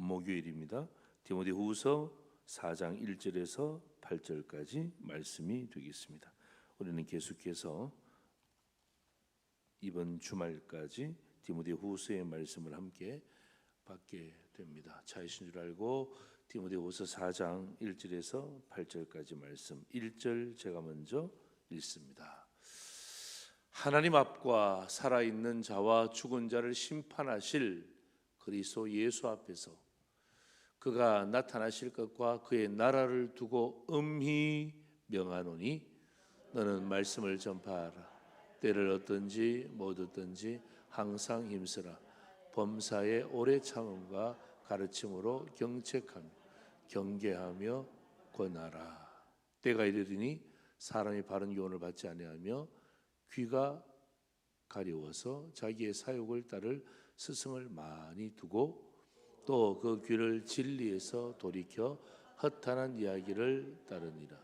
목요일입니다. 디모데 후서 4장 1절에서 8절까지 말씀이 되겠습니다. 우리는 계속해서 이번 주말까지 디모데 후서의 말씀을 함께 받게 됩니다. 차이신 줄 알고 디모데 후서 4장 1절에서 8절까지 말씀 1절 제가 먼저 읽습니다. 하나님 앞과 살아 있는 자와 죽은 자를 심판하실 그리스도 예수 앞에서 그가 나타나실 것과 그의 나라를 두고 음히 명하노니 너는 말씀을 전파하라. 때를 얻든지 못 얻든지 항상 힘쓰라. 범사의 오래 참음과 가르침으로 경책하며 경계하며 권하라. 때가 이르리니 사람이 바른 교훈을 받지 아니하며 귀가 가려워서 자기의 사욕을 따를 스승을 많이 두고 또 그 귀를 진리에서 돌이켜 허탄한 이야기를 따르니라.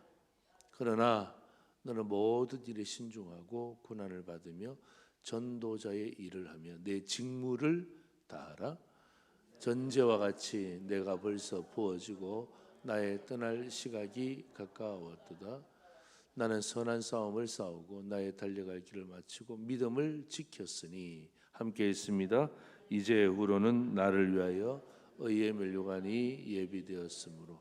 그러나 너는 모든 일에 신중하고 고난을 받으며 전도자의 일을 하며 내 직무를 다하라. 전제와 같이 내가 벌써 부어지고 나의 떠날 시각이 가까웠도다. 나는 선한 싸움을 싸우고 나의 달려갈 길을 마치고 믿음을 지켰으니 함께 있습니다. 이제 후로는 나를 위하여 의의 멸류관이 예비되었으므로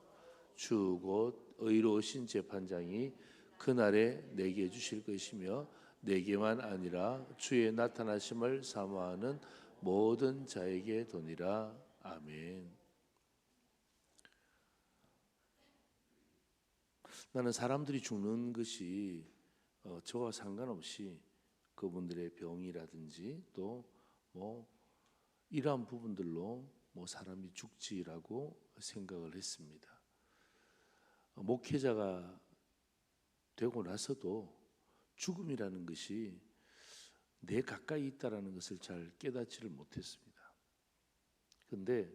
주 곧 의로우신 재판장이 그날에 내게 주실 것이며 내게만 아니라 주의 나타나심을 사모하는 모든 자에게 도니라 아멘. 나는 사람들이 죽는 것이 어, 저와 상관없이 그분들의 병이라든지 또뭐 이러한 부분들로 뭐 사람이 죽지라고 생각을 했습니다. 어, 목회자가 되고 나서도 죽음이라는 것이 내 가까이 있다라는 것을 잘 깨닫지를 못했습니다. 근데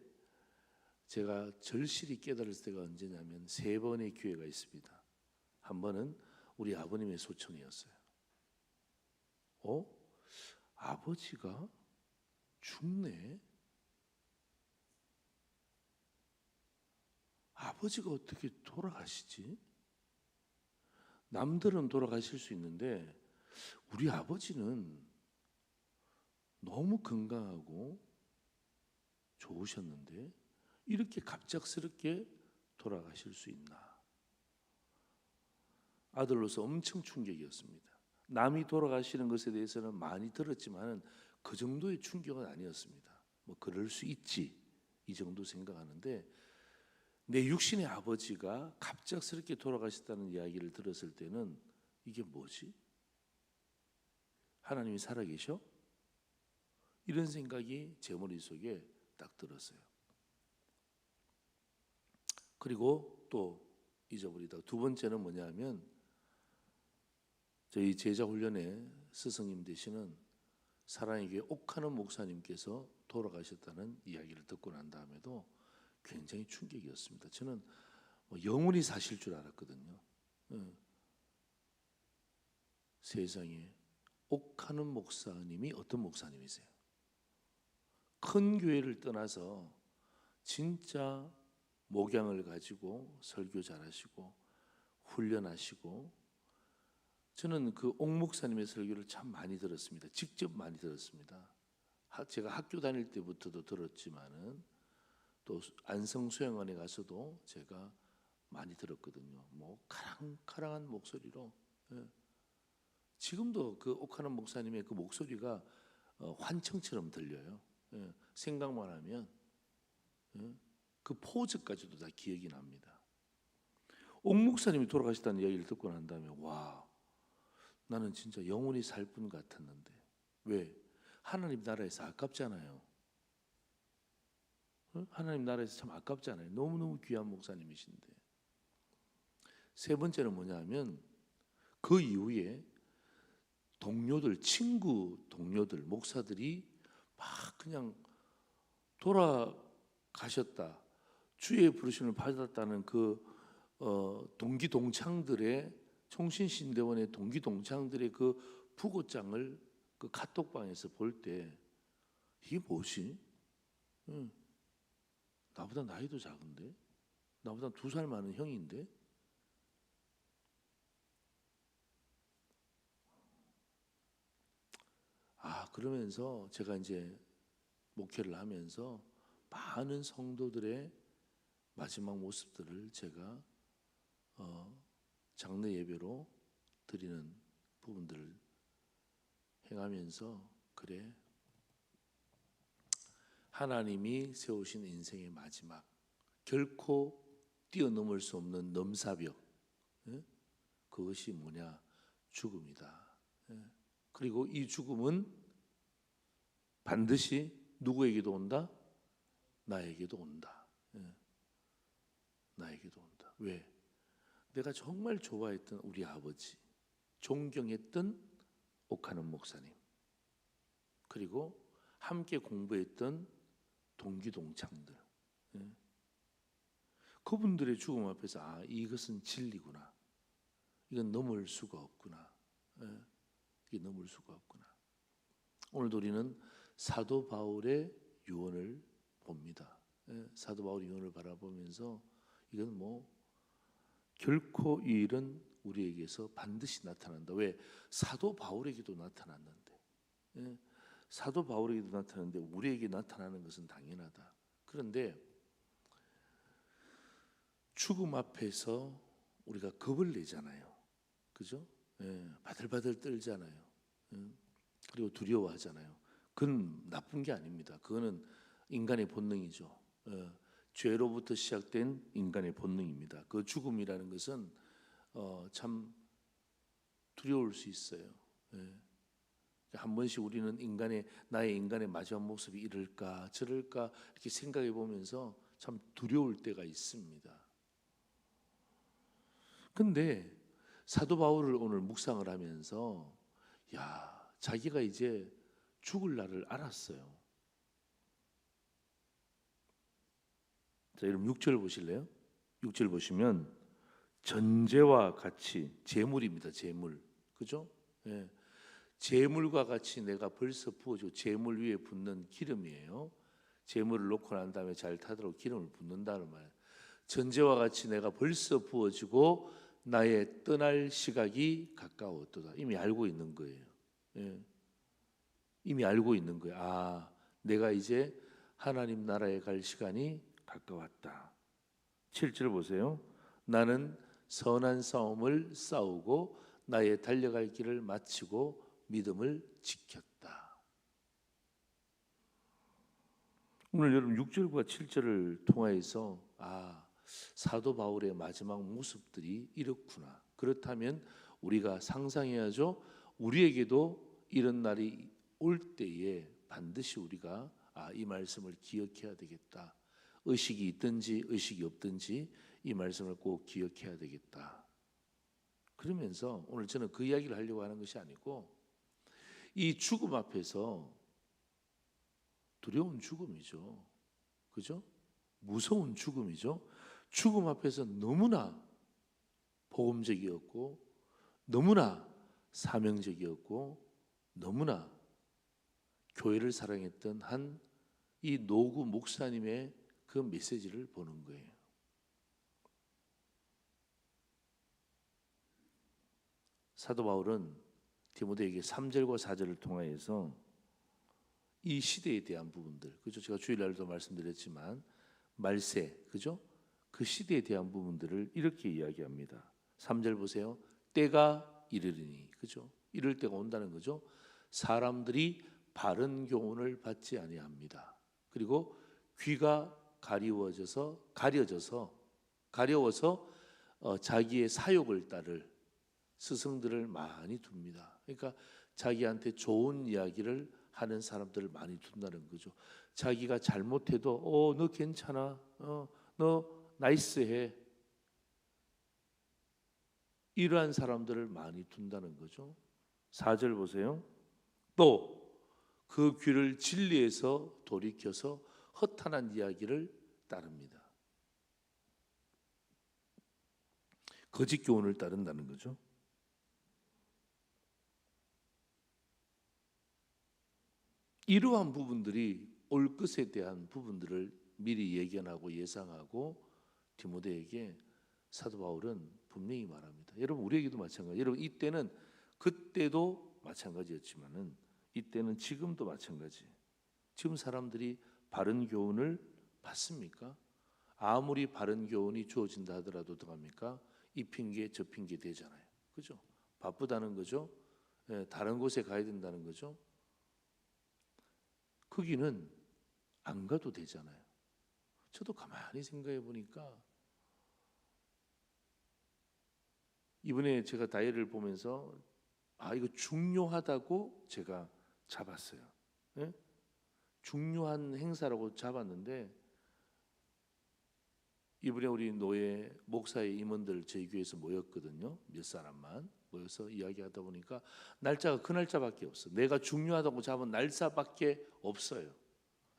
제가 절실히 깨달을 때가 언제냐면 세 번의 기회가 있습니다. 한 번은 우리 아버님의 소청이었어요. 어? 아버지가 죽네? 아버지가 어떻게 돌아가시지? 남들은 돌아가실 수 있는데 우리 아버지는 너무 건강하고 좋으셨는데 이렇게 갑작스럽게 돌아가실 수 있나? 아들로서 엄청 충격이었습니다. 남이 돌아가시는 것에 대해서는 많이 들었지만 그 정도의 충격은 아니었습니다. 뭐 그럴 수 있지 이 정도 생각하는데 내 육신의 아버지가 갑작스럽게 돌아가셨다는 이야기를 들었을 때는 이게 뭐지? 하나님이 살아계셔? 이런 생각이 제 머릿속에 딱 들었어요. 그리고 또 잊어버리다. 두 번째는 뭐냐면 저희 제자 훈련의 스승님 되시는 사랑에게 옥하는 목사님께서 돌아가셨다는 이야기를 듣고 난 다음에도 굉장히 충격이었습니다. 저는 뭐 영원히 사실 줄 알았거든요. 예. 세상에 옥하는 목사님이 어떤 목사님이세요? 큰 교회를 떠나서 진짜 목양을 가지고 설교 잘하시고 훈련하시고 저는 그 옥목사님의 설교를 참 많이 들었습니다. 직접 많이 들었습니다. 제가 학교 다닐 때부터도 들었지만은 또 안성 수양원에 가서도 제가 많이 들었거든요. 뭐 카랑카랑한 목소리로 예. 지금도 그 옥하는 목사님의 그 목소리가 어, 환청처럼 들려요. 예. 생각만 하면 예. 그 포즈까지도 다 기억이 납니다. 옥 목사님이 돌아가셨다는 이야기를 듣고 난 다음에 와 나는 진짜 영원히 살분 같았는데 왜 하나님 나라에서 아깝잖아요. 어? 하나님 나라에서 참 아깝잖아요. 너무너무 귀한 목사님이신데. 세 번째는 뭐냐면 그 이후에 동료들, 친구 동료들, 목사들이 막 그냥 돌아가셨다. 주의 부르심을 받았다는 그 어, 동기 동창들의 총신신대원의 동기 동창들의 그 부고장을 그 카톡방에서 볼 때 이게 뭐지? 응. 나보다 나이도 작은데 나보다 두 살 많은 형인데 아 그러면서 제가 이제 목회를 하면서 많은 성도들의 마지막 모습들을 제가 어, 장례 예배로 드리는 부분들을 행하면서 그래 하나님이 세우신 인생의 마지막 결코 뛰어넘을 수 없는 넘사벽 예? 그것이 뭐냐 죽음이다. 예? 그리고 이 죽음은 반드시 누구에게도 온다? 나에게도 온다. 예. 나에게도 온다. 왜? 내가 정말 좋아했던 우리 아버지, 존경했던 옥하는 목사님, 그리고 함께 공부했던 동기 동창들, 예. 그분들의 죽음 앞에서 아 이것은 진리구나. 이건 넘을 수가 없구나. 예. 이게 넘을 수가 없구나. 오늘도 우리는 사도 바울의 유언을 봅니다. 예, 사도 바울의 유언을 바라보면서 이건 뭐 결코 이 일은 우리에게서 반드시 나타난다. 왜 사도 바울에게도 나타났는데, 예, 사도 바울에게도 나타났는데 우리에게 나타나는 것은 당연하다. 그런데 죽음 앞에서 우리가 겁을 내잖아요. 그죠? 예, 바들바들 떨잖아요. 예, 그리고 두려워하잖아요. 그건 나쁜 게 아닙니다. 그거는 인간의 본능이죠. 예, 죄로부터 시작된 인간의 본능입니다. 그 죽음이라는 것은 어, 참 두려울 수 있어요. 예. 한 번씩 우리는 인간의 나의 인간의 마지막 모습이 이럴까 저럴까 이렇게 생각해 보면서 참 두려울 때가 있습니다. 근데 사도 바울을 오늘 묵상을 하면서 야 자기가 이제 죽을 날을 알았어요. 자, 여러분 6절 보실래요? 6절 보시면 전제와 같이 재물입니다. 재물. 그죠? 예. 재물과 같이 내가 벌써 부어줘. 재물 위에 붓는 기름이에요. 재물을 놓고 난 다음에 잘 타도록 기름을 붓는다는 말. 전제와 같이 내가 벌써 부어지고 나의 떠날 시각이 가까웠도다. 이미 알고 있는 거예요. 예. 이미 알고 있는 거예요. 아, 내가 이제 하나님 나라에 갈 시간이 가까웠다. 7절 보세요. 나는 선한 싸움을 싸우고 나의 달려갈 길을 마치고 믿음을 지켰다. 오늘 여러분 6절과 7절을 통하여서 아 사도 바울의 마지막 모습들이 이렇구나. 그렇다면 우리가 상상해야죠. 우리에게도 이런 날이 올 때에 반드시 우리가 아, 이 말씀을 기억해야 되겠다. 의식이 있든지 의식이 없든지 이 말씀을 꼭 기억해야 되겠다. 그러면서 오늘 저는 그 이야기를 하려고 하는 것이 아니고 이 죽음 앞에서 두려운 죽음이죠. 그죠? 무서운 죽음이죠. 죽음 앞에서 너무나 복음적이었고 너무나 사명적이었고 너무나 교회를 사랑했던 한 이 노구 목사님의 그 메시지를 보는 거예요. 사도 바울은 디모데에게 3절과 4절을 통하여서 이 시대에 대한 부분들, 그죠? 제가 주일날도 말씀드렸지만 말세, 그죠? 그 시대에 대한 부분들을 이렇게 이야기합니다. 3절 보세요. 때가 이르리니, 그죠? 이럴 때가 온다는 거죠. 사람들이 바른 교훈을 받지 아니합니다. 그리고 귀가 가리워져서 가려져서 가려워서 어, 자기의 사욕을 따를 스승들을 많이 둡니다. 그러니까 자기한테 좋은 이야기를 하는 사람들을 많이 둔다는 거죠. 자기가 잘못해도 어 너 괜찮아, 어 너 나이스해. 이러한 사람들을 많이 둔다는 거죠. 4절 보세요. 또 그 귀를 진리에서 돌이켜서 허탄한 이야기를 따릅니다. 거짓 교훈을 따른다는 거죠. 이러한 부분들이 올 것에 대한 부분들을 미리 예견하고 예상하고 디모데에게 사도 바울은 분명히 말합니다. 여러분 우리에게도 마찬가지. 여러분 이때는 그때도 마찬가지였지만은 이때는 지금도 마찬가지. 지금 사람들이 바른 교훈을 받습니까? 아무리 바른 교훈이 주어진다 하더라도 어떡합니까? 이 핑계 저 핑계 되잖아요. 그죠? 바쁘다는 거죠. 예, 다른 곳에 가야 된다는 거죠. 거기는 안 가도 되잖아요. 저도 가만히 생각해 보니까 이번에 제가 다이어리를 보면서 아 이거 중요하다고 제가 잡았어요. 예? 중요한 행사라고 잡았는데 이번에 우리 노예 목사의 임원들 저희 교회에서 모였거든요. 몇 사람만 모여서 이야기하다 보니까 날짜가 그 날짜밖에 없어. 내가 중요하다고 잡은 날짜밖에 없어요.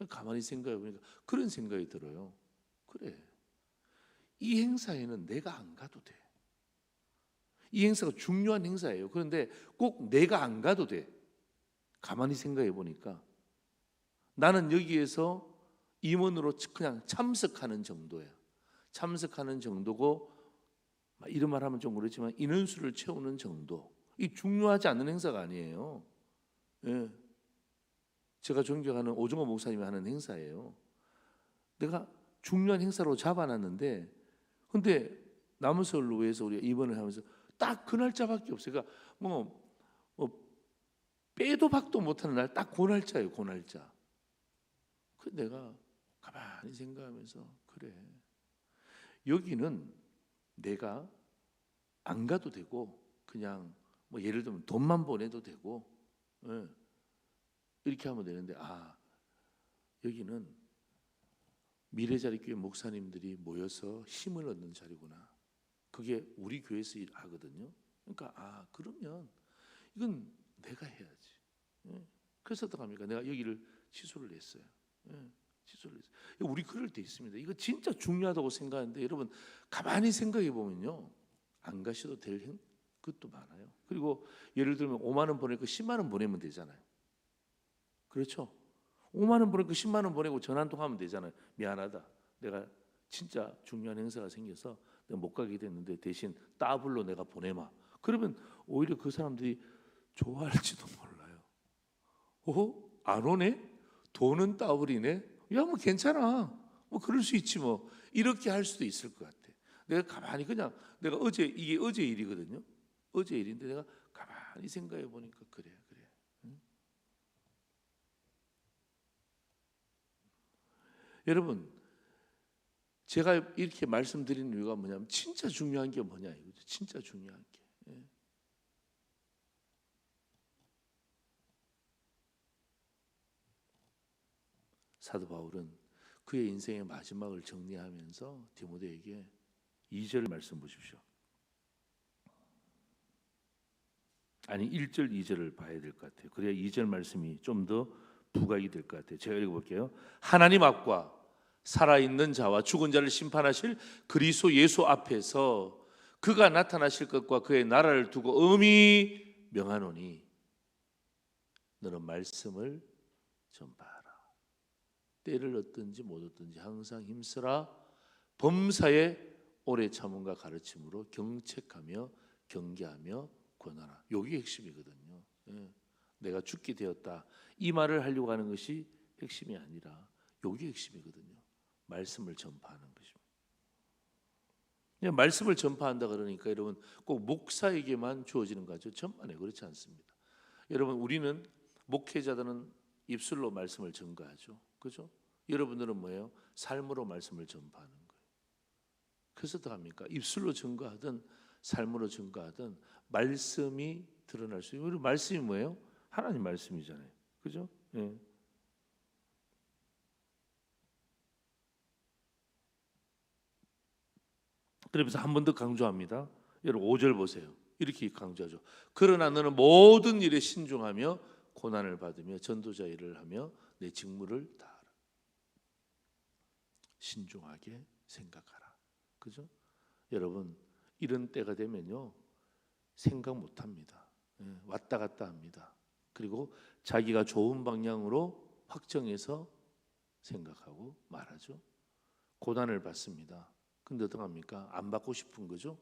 가만히 생각해 보니까 그런 생각이 들어요. 그래. 이 행사에는 내가 안 가도 돼. 이 행사가 중요한 행사예요. 그런데 꼭 내가 안 가도 돼. 가만히 생각해 보니까 나는 여기에서 임원으로 그냥 참석하는 정도야. 참석하는 정도고 이런 말 하면 좀 그렇지만 인원수를 채우는 정도. 이 중요하지 않은 행사가 아니에요. 예. 제가 존경하는 오정호 목사님이 하는 행사예요. 내가 중요한 행사로 잡아놨는데, 근데 남은서울로에서 우리가 입원을 하면서 딱 그 날짜밖에 없어요. 그러니까 뭐, 뭐 빼도 박도 못하는 날 딱 그 날짜예요. 그 날짜. 그 내가 가만히 생각하면서 그래. 여기는 내가 안 가도 되고 그냥 뭐 예를 들면 돈만 보내도 되고 예. 이렇게 하면 되는데 아 여기는 미래자리교회 목사님들이 모여서 힘을 얻는 자리구나. 그게 우리 교회에서 일 하거든요. 그러니까 아 그러면 이건 내가 해야지. 예. 그래서 어떡합니까? 내가 여기를 취소를 했어요. 예. 취소를 했어요. 우리 그럴 때 있습니다. 이거 진짜 중요하다고 생각하는데 여러분 가만히 생각해 보면요. 안 가셔도 될 행- 것도 많아요. 그리고 예를 들면 5만 원 보내고 10만 원 보내면 되잖아요. 그렇죠? 5만 원 보내고 10만 원 보내고 전화 한통 하면 되잖아요. 미안하다. 내가 진짜 중요한 행사가 생겨서 내가 못 가게 됐는데 대신 따블로 내가 보내마. 그러면 오히려 그 사람들이 좋아할지도 몰라요. 어? 안 오네? 돈은 따블이네? 야, 뭐 괜찮아. 뭐 그럴 수 있지 뭐. 이렇게 할 수도 있을 것 같아. 내가 가만히 그냥 내가 어제 이게 어제 일이거든요. 어제 일인데 내가 가만히 생각해 보니까 그래 그래. 응? 여러분 제가 이렇게 말씀드리는 이유가 뭐냐면 진짜 중요한 게 뭐냐 이거죠. 진짜 중요한 게. 예. 사도 바울은 그의 인생의 마지막을 정리하면서 디모데에게 2절 말씀 보십시오. 아니 1절 2절을 봐야 될 것 같아요. 그래야 2절 말씀이 좀 더 부각이 될 것 같아요. 제가 읽어볼게요. 하나님 앞과 살아있는 자와 죽은 자를 심판하실 그리스도 예수 앞에서 그가 나타나실 것과 그의 나라를 두고 음이 명하노니 너는 말씀을 전파하라. 때를 얻든지 못 얻든지 항상 힘쓰라. 범사에 오래 참음과 가르침으로 경책하며 경계하며 권하라. 여기 핵심이거든요. 예. 내가 죽게 되었다. 이 말을 하려고 하는 것이 핵심이 아니라 여기 핵심이거든요. 말씀을 전파하는 것입니다. 말씀을 전파한다 그러니까 여러분 꼭 목사에게만 주어지는 거죠. 전반에 그렇지 않습니다. 여러분 우리는 목회자들은 입술로 말씀을 전가하죠. 그죠? 여러분들은 뭐예요? 삶으로 말씀을 전파하는 거예요. 그래서 어떡합니까? 입술로 전가하든 삶으로 전가하든 말씀이 드러날 수 있어요. 말씀이 뭐예요? 하나님 말씀이잖아요. 그죠? 예. 그러면서 한 번 더 강조합니다. 여러분 5절 보세요. 이렇게 강조하죠. 그러나 너는 모든 일에 신중하며 고난을 받으며 전도자 일을 하며 내 직무를 다하라. 신중하게 생각하라. 그죠? 여러분 이런 때가 되면요 생각 못 합니다. 예, 왔다 갔다 합니다. 그리고 자기가 좋은 방향으로 확정해서 생각하고 말하죠. 고난을 받습니다. 근데 어떡합니까? 안 받고 싶은 거죠.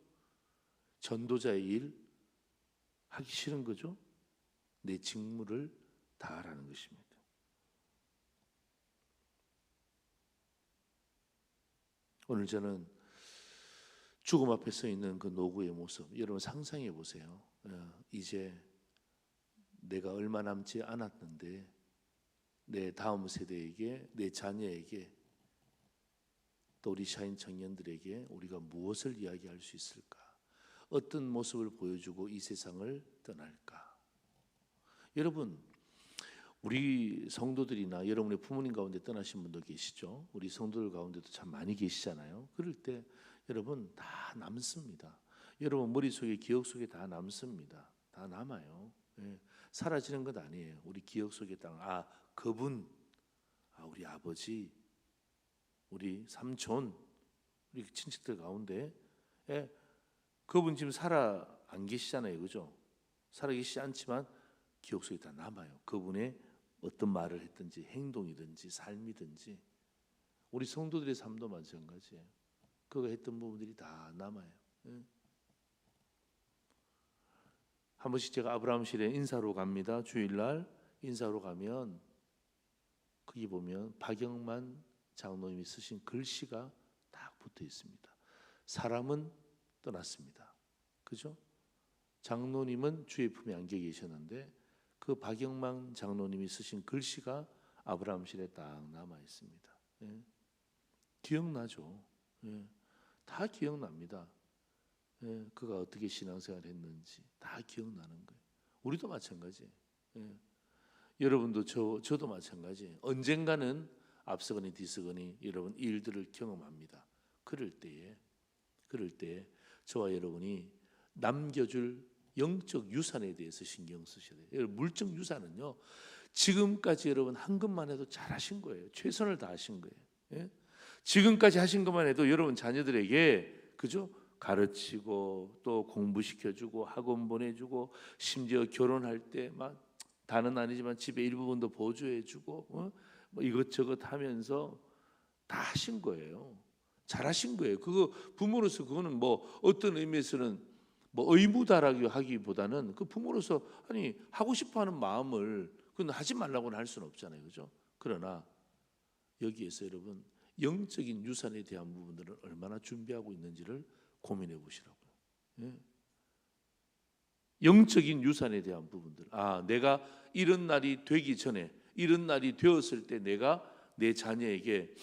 전도자의 일 하기 싫은 거죠. 내 직무를 다하라는 것입니다. 오늘 저는 죽음 앞에 서 있는 그 노구의 모습 여러분 상상해 보세요. 어, 이제 내가 얼마 남지 않았는데 내 다음 세대에게 내 자녀에게 또 우리 샤인 청년들에게 우리가 무엇을 이야기할 수 있을까? 어떤 모습을 보여주고 이 세상을 떠날까? 여러분 우리 성도들이나 여러분의 부모님 가운데 떠나신 분도 계시죠. 우리 성도들 가운데도 참 많이 계시잖아요. 그럴 때 여러분 다 남습니다. 여러분 머릿속에 기억 속에 다 남습니다. 다 남아요. 예. 사라지는 것 아니에요. 우리 기억 속에 딱 아, 그분 아, 우리 아버지 우리 삼촌 우리 친척들 가운데 예. 그분 지금 살아 안 계시잖아요. 그죠? 살아 계시지 않지만 기억 속에 다 남아요. 그분의 어떤 말을 했든지 행동이든지 삶이든지 우리 성도들의 삶도 마찬가지예요. 그가 했던 부분들이 다 남아요. 예. 한 번씩 제가 아브라함실에 인사로 갑니다. 주일날 인사로 가면 거기 보면 박영만 장로님이 쓰신 글씨가 딱 붙어 있습니다. 사람은 떠났습니다. 그죠? 장로님은 주의 품에 안겨 계셨는데 그 박영만 장로님이 쓰신 글씨가 아브라함실에 딱 남아 있습니다. 예. 기억나죠? 예. 다 기억납니다. 예. 그가 어떻게 신앙생활 했는지 다 기억나는 거예요. 우리도 마찬가지예요. 예. 여러분도 저 저도 마찬가지예요. 언젠가는 앞서거니 뒤서거니 여러분 이 일들을 경험합니다. 그럴 때에 그럴 때 저와 여러분이 남겨줄 영적 유산에 대해서 신경 쓰셔야 돼요. 물적 유산은요. 지금까지 여러분 한 것만 해도 잘하신 거예요. 최선을 다하신 거예요. 예? 지금까지 하신 것만 해도 여러분 자녀들에게 그죠? 가르치고 또 공부시켜주고 학원 보내주고 심지어 결혼할 때 막 다는 아니지만 집에 일부분도 보조해주고 어? 뭐 이것저것 하면서 다 하신 거예요. 잘하신 거예요. 그거 부모로서 그거는 뭐 어떤 의미에서는 뭐 의무다라기 하기보다는 그 부모로서 아니 하고 싶어하는 마음을 그건 하지 말라고는 할 수는 없잖아요, 그죠? 그러나 여기에서 여러분 영적인 유산에 대한 부분들을 얼마나 준비하고 있는지를 고민해 보시라고요. 예. 영적인 유산에 대한 부분들. 아, 내가 이런 날이 되기 전에 이런 날이 되었을 때 내가 내 자녀에게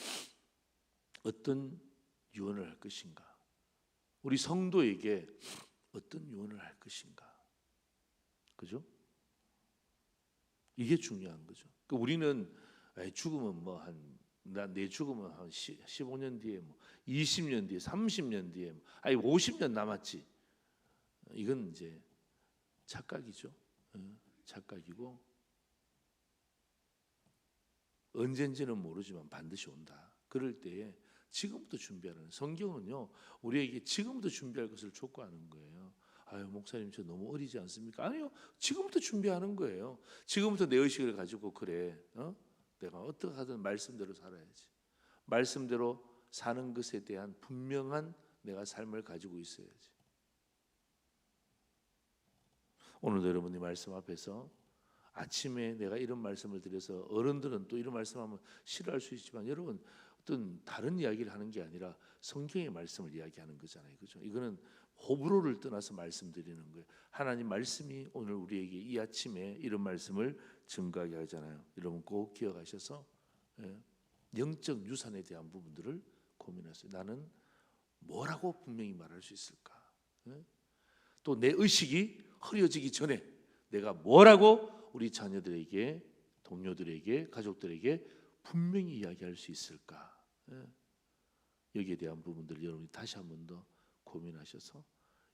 어떤 유언을 할 것인가? 우리 성도에게 어떤 유언을 할 것인가? 그죠? 이게 중요한 거죠. 그 우리는 죽으면 뭐 한 나 내 죽으면 한 15 년 뒤에 뭐 20년 뒤에 30년 뒤에 뭐, 아니 50년 남았지. 이건 이제 착각이죠. 어, 착각이고 언젠지는 모르지만 반드시 온다. 그럴 때에 지금부터 준비하는 성경은요 우리에게 지금부터 준비할 것을 촉구하는 거예요. 아유 목사님 저 너무 어리지 않습니까? 아니요 지금부터 준비하는 거예요. 지금부터 내 의식을 가지고 그래 어? 내가 어떻게 하든 말씀대로 살아야지. 말씀대로 사는 것에 대한 분명한 내가 삶을 가지고 있어야지. 오늘도 여러분이 말씀 앞에서 아침에 내가 이런 말씀을 드려서 어른들은 또 이런 말씀하면 싫어할 수 있지만 여러분 어떤 다른 이야기를 하는 게 아니라 성경의 말씀을 이야기하는 거잖아요. 그죠? 이거는 호불호를 떠나서 말씀드리는 거예요. 하나님 말씀이 오늘 우리에게 이 아침에 이런 말씀을 증가하게 하잖아요. 여러분 꼭 기억하셔서 예, 영적 유산에 대한 부분들을 고민하세요. 나는 뭐라고 분명히 말할 수 있을까? 예? 또내 의식이 흐려지기 전에 내가 뭐라고 우리 자녀들에게 동료들에게 가족들에게 분명히 이야기할 수 있을까? 예. 여기에 대한 부분들 여러분이 다시 한 번 더 고민하셔서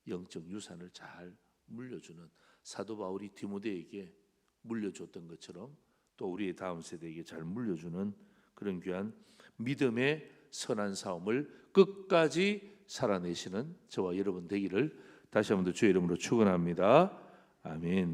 영적 유산을 잘 물려주는 사도 바울이 디모데에게 물려줬던 것처럼 또 우리의 다음 세대에게 잘 물려주는 그런 귀한 믿음의 선한 싸움을 끝까지 살아내시는 저와 여러분 되기를 다시 한 번 더 주의 이름으로 축원합니다. 아멘.